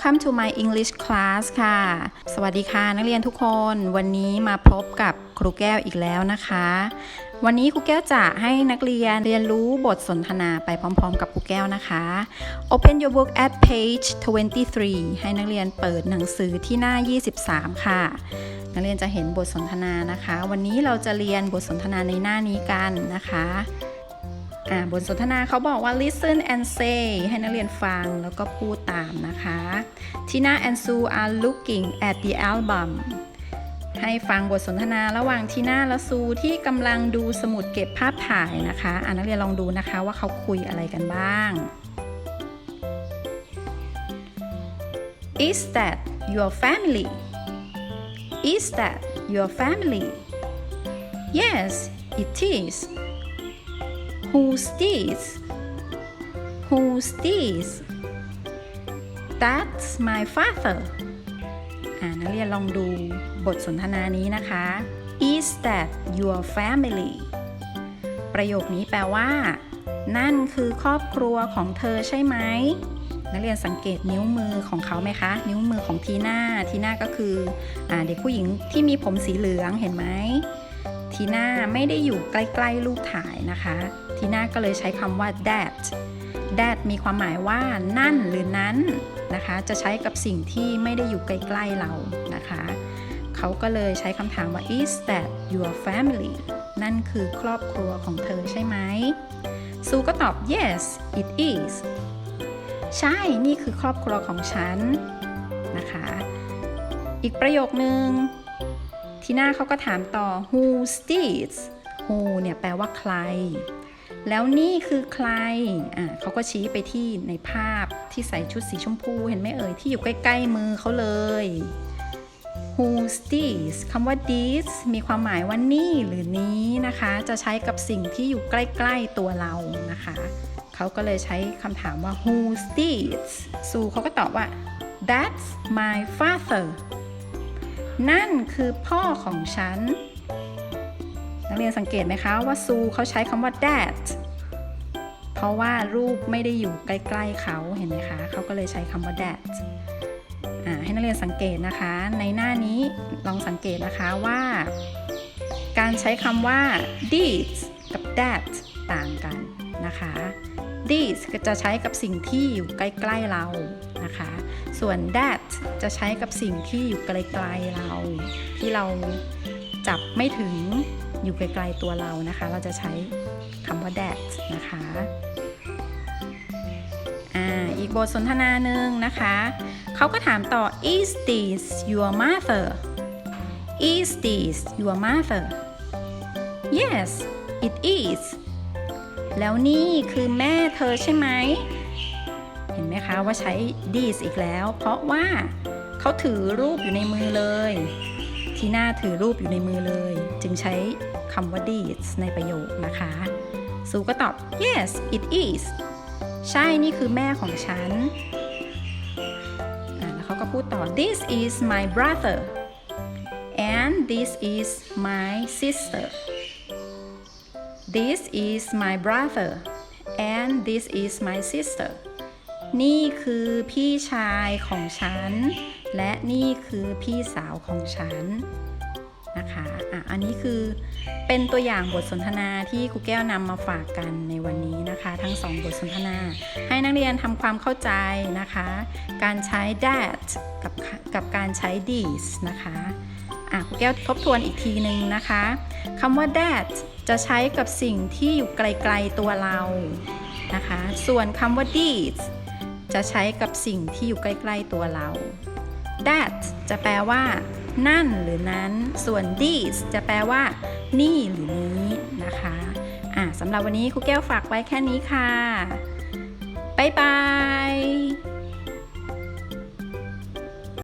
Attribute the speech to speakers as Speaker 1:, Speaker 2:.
Speaker 1: Welcome to my English class ค่ะ สวัสดีค่ะนักเรียนทุกคน วันนี้มาพบกับครูแก้วอีกแล้วนะคะ วันนี้ครูแก้วจะให้นักเรียนเรียนรู้บทสนทนาไปพร้อมๆ กับครูแก้วนะคะ Open your book at page 23 ให้นักเรียนเปิดหนังสือที่หน้า 23 ค่ะ นักเรียนจะเห็นบทสนทนานะคะ วันนี้เราจะเรียนบทสนทนาในหน้านี้กันนะคะ อ่าบทสนทนาเขาบอกว่า listen and say ให้นักเรียนฟังแล้วก็พูดตามนะคะ Tina and Sue are looking at the album ให้ฟังบทสนทนาระหว่างทีน่าและซูที่กำลังดูสมุดเก็บภาพถ่ายนะคะอ่านักเรียนลองดูนะคะว่าเขาคุยอะไรกันบ้าง Is that your family? Is that your family? Yes, it is. Who's this? Who's this? That's my father. อ่านักเรียนลองดูบทสนทนานี้นะคะ Is that your family? ประโยคนี้แปลว่า นั่นคือครอบครัวของเธอใช่ไหม นักเรียนสังเกตนิ้วมือของเขาไหมคะ นิ้วมือของทีน่า ทีน่าก็คืออเด็กผู้หญิงที่มีผมสีเหลืองเห็นไหม ทีน่าไม่ได้อยู่ใกล้ ๆ รูปถ่ายนะคะ ทีน่าก็เลยใช้คำว่า that that มีความหมายว่านั่นหรือนั้นนะคะ จะใช้กับสิ่งที่ไม่ได้อยู่ใกล้ๆเรานะคะ เขาก็เลยใช้คำถามว่า is that your family นั่นคือครอบครัวของเธอใช่ไหมซูก็ตอบ yes it is ใช่ นี่คือครอบครัวของฉันนะคะ อีกประโยคนึง ทีน่าเขาก็ถามต่อ who's this who เนี่ยแปลว่าใคร แล้วนี่คือใครอ่าเขาก็ชี้ไปที่ในภาพที่ใส่ชุดสีชมพูเห็นไหมเอ่ย ที่อยู่ใกล้ ๆ มือเขาเลย who's this คำว่า this มีความหมายว่านี่หรือนี้นะคะ จะใช้กับสิ่งที่อยู่ใกล้ ๆ ตัวเรานะคะ เขาก็เลยใช้คำถามว่า who's this ซูเขาก็ตอบว่า that's my father นั่นคือพ่อของฉัน นักเรียนสังเกตไหมคะว่าซูเขาใช้คำว่า that เพราะว่ารูปไม่ได้อยู่ใกล้ ๆเขาเห็นไหมคะเขาก็เลยใช้คำว่า that ให้นักเรียนสังเกตนะคะ ในหน้านี้ลองสังเกตนะคะว่า การใช้คำว่า this กับ that ต่างกันนะคะ this ก็จะใช้กับสิ่งที่อยู่ใกล้ ๆเรานะคะ ส่วน that จะใช้กับสิ่งที่อยู่ไกลๆเรา ที่เราจับไม่ถึง อยู่ไกลๆตัวเรานะคะ เราจะใช้คำว่า that นะคะอ่าอีกบทสนทนาหนึ่งนะคะ เขาก็ถามต่อ is this your mother is this your mother yes it is แล้วนี่คือแม่เธอใช่ไหม เห็นไหมคะว่าใช้ this อีกแล้ว เพราะว่าเขาถือรูปอยู่ในมือเลย ทีน่าถือรูปอยู่ในมือเลย จึงใช้คำว่า this ในประโยคนะคะ ซูก็ตอบ yes it is ใช่นี่คือแม่ของฉัน แล้วเขาก็พูดต่อ this is my brother and this is my sister this is my brother and this is my sister นี่คือพี่ชายของฉัน และนี่คือพี่สาวของฉันนะคะอะอันนี้คือเป็นตัวอย่างบทสนทนาที่ครูแก้วนำมาฝากกันในวันนี้นะคะ ทั้งสองบทสนทนา ให้นักเรียนทำความเข้าใจนะคะ การใช้ that กับกับการใช้ this นะคะอะครูแก้วทบทวนอีกทีหนึ่งนะคะคำว่า that จะใช้กับสิ่งที่อยู่ไกลๆตัวเรานะคะ ส่วนคำว่า this จะใช้กับสิ่งที่อยู่ใกล้ ๆตัวเรา that จะแปลว่า นั่นหรือนั้น ส่วน these จะแปลว่า นี่หรือนี้นะคะอะสำหรับวันนี้ครูแก้วฝากไว้แค่นี้ค่ะ บ๊ายบาย